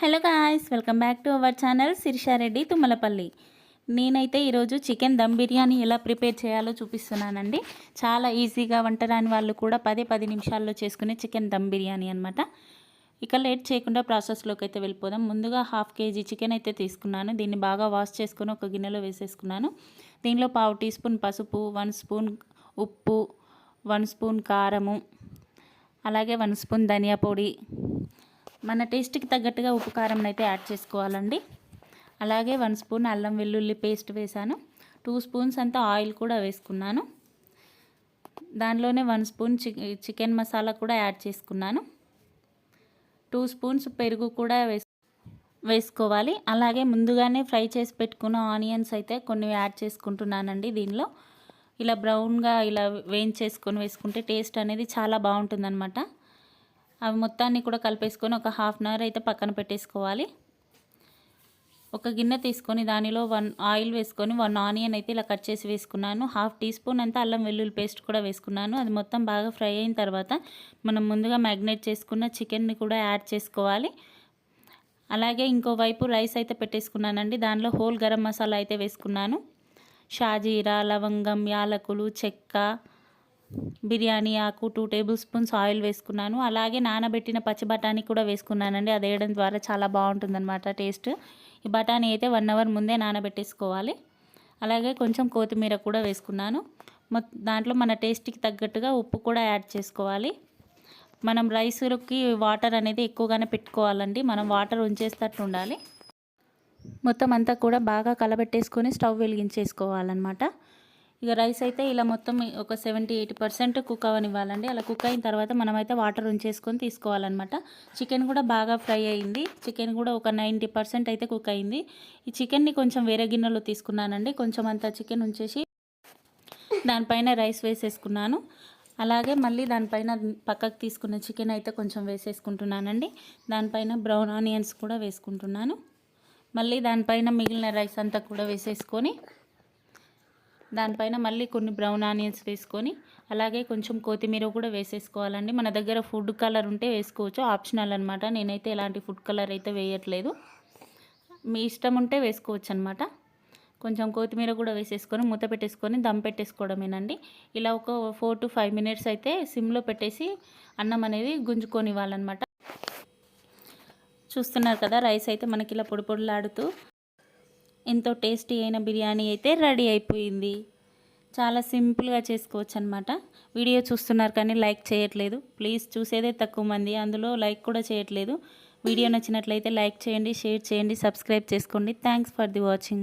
Hello guys welcome back to our channel Sirisha Reddy Thummalapalli. నేనైతే ఈరోజు chicken dum biryani ఎలా prepare చేయాలో చూపిస్తున్నానండి. చాలా ఈజీగా వంట రాని వాళ్ళు కూడా పదే పది నిమిషాల్లో చేసుకునే చికెన్ దమ్ బిర్యానీ అనమాట ఇక లేట్ చేయకుండా ప్రాసెస్లోకి అయితే వెళ్ళిపోదాం. ముందుగా హాఫ్ కేజీ చికెన్ అయితే తీసుకున్నాను. దీన్ని బాగా వాష్ చేసుకొని ఒక గిన్నెలో వేసేసుకున్నాను. దీనిలో పావు టీ స్పూన్ పసుపు వన్ స్పూన్ ఉప్పు వన్ స్పూన్ కారము అలాగే వన్ స్పూన్ ధనియా పొడి మన టేస్ట్కి తగ్గట్టుగా ఉప్పు కారం అయితే యాడ్ చేసుకోవాలండి. అలాగే వన్ స్పూన్ అల్లం వెల్లుల్లి పేస్ట్ వేసాను. టూ స్పూన్స్ అంతా ఆయిల్ కూడా వేసుకున్నాను. దానిలోనే వన్ స్పూన్ చికెన్ మసాలా కూడా యాడ్ చేసుకున్నాను. టూ స్పూన్స్ పెరుగు కూడా వేసు వేసుకోవాలి. అలాగే ముందుగానే ఫ్రై చేసి పెట్టుకున్న ఆనియన్స్ అయితే కొన్ని యాడ్ చేసుకుంటున్నానండి దీనిలో. ఇలా బ్రౌన్గా ఇలా వేయించేసుకొని వేసుకుంటే టేస్ట్ అనేది చాలా బాగుంటుందన్నమాట. అవి మొత్తాన్ని కూడా కలిపేసుకొని ఒక హాఫ్ అన్ అవర్ అయితే పక్కన పెట్టేసుకోవాలి. ఒక గిన్నె తీసుకొని దానిలో వన్ ఆయిల్ వేసుకొని వన్ ఆనియన్ అయితే ఇలా కట్ చేసి వేసుకున్నాను. హాఫ్ టీ స్పూన్ అంతా అల్లం వెల్లుల్లి పేస్ట్ కూడా వేసుకున్నాను. అది మొత్తం బాగా ఫ్రై అయిన తర్వాత మనం ముందుగా మ్యాగ్నేట్ చేసుకున్న చికెన్ని కూడా యాడ్ చేసుకోవాలి. అలాగే ఇంకోవైపు రైస్ అయితే పెట్టేసుకున్నానండి. దానిలో హోల్ గరం మసాలా అయితే వేసుకున్నాను. షాజీరా లవంగం యాలకులు చెక్క బిర్యానీ ఆకు టూ టేబుల్ స్పూన్స్ ఆయిల్ వేసుకున్నాను. అలాగే నానబెట్టిన పచ్చి బఠానీ కూడా వేసుకున్నానండి. అది వేయడం ద్వారా చాలా బాగుంటుందన్నమాట టేస్ట్. ఈ బఠానీ అయితే వన్ అవర్ ముందే నానబెట్టేసుకోవాలి. అలాగే కొంచెం కొత్తిమీర కూడా వేసుకున్నాను. దాంట్లో మన టేస్ట్కి తగ్గట్టుగా ఉప్పు కూడా యాడ్ చేసుకోవాలి. మనం రైస్కి వాటర్ అనేది ఎక్కువగానే పెట్టుకోవాలండి. మనం వాటర్ ఉంచేస్తట్టు ఉండాలి. మొత్తం అంతా కూడా బాగా కలబెట్టేసుకొని స్టవ్ వెలిగించేసుకోవాలన్నమాట. ఇక రైస్ అయితే ఇలా మొత్తం ఒక సెవెంటీ ఎయిటీ పర్సెంట్ కుక్ అవనివ్వాలండి. అలా కుక్ అయిన తర్వాత మనమైతే వాటర్ ఉంచేసుకొని తీసుకోవాలన్నమాట. చికెన్ కూడా బాగా ఫ్రై అయింది. చికెన్ కూడా ఒక నైంటీ పర్సెంట్ అయితే కుక్ అయింది. ఈ చికెన్ని కొంచెం వేరే గిన్నెలో తీసుకున్నానండి. కొంచెం అంత చికెన్ ఉంచేసి దానిపైన రైస్ వేసేసుకున్నాను. అలాగే మళ్ళీ దానిపైన పక్కకు తీసుకున్న చికెన్ అయితే కొంచెం వేసేసుకుంటున్నానండి. దానిపైన బ్రౌన్ ఆనియన్స్ కూడా వేసుకుంటున్నాను. మళ్ళీ దానిపైన మిగిలిన రైస్ అంతా కూడా వేసేసుకొని దానిపైన మళ్ళీ కొన్ని బ్రౌన్ ఆనియన్స్ వేసుకొని అలాగే కొంచెం కొత్తిమీర కూడా వేసేసుకోవాలండి. మన దగ్గర ఫుడ్ కలర్ ఉంటే వేసుకోవచ్చు. ఆప్షనల్ అనమాట నేనైతే ఎలాంటి ఫుడ్ కలర్ అయితే వేయట్లేదు. మీ ఇష్టం ఉంటే వేసుకోవచ్చు అనమాట కొంచెం కొత్తిమీర కూడా వేసేసుకొని మూత పెట్టేసుకొని దమ్ పెట్టేసుకోవడమేనండి. ఇలా ఒక ఫోర్ టు ఫైవ్ మినిట్స్ అయితే సిమ్లో పెట్టేసి అన్నం అనేది గుంజుకొని ఇవ్వాలన్నమాట చూస్తున్నారు కదా రైస్ అయితే మనకి ఇలా పొడి పొడిలాడుతూ ఎంతో టేస్టీ అయిన బిర్యానీ అయితే రెడీ అయిపోయింది. చాలా సింపుల్గా చేసుకోవచ్చు అనమాట వీడియో చూస్తున్నారు కానీ లైక్ చేయట్లేదు. ప్లీజ్ చూసేదే తక్కువ మంది అందులో లైక్ కూడా చేయట్లేదు. వీడియో నచ్చినట్లయితే లైక్ చేయండి షేర్ చేయండి సబ్స్క్రైబ్ చేసుకోండి. Thanks for the watching.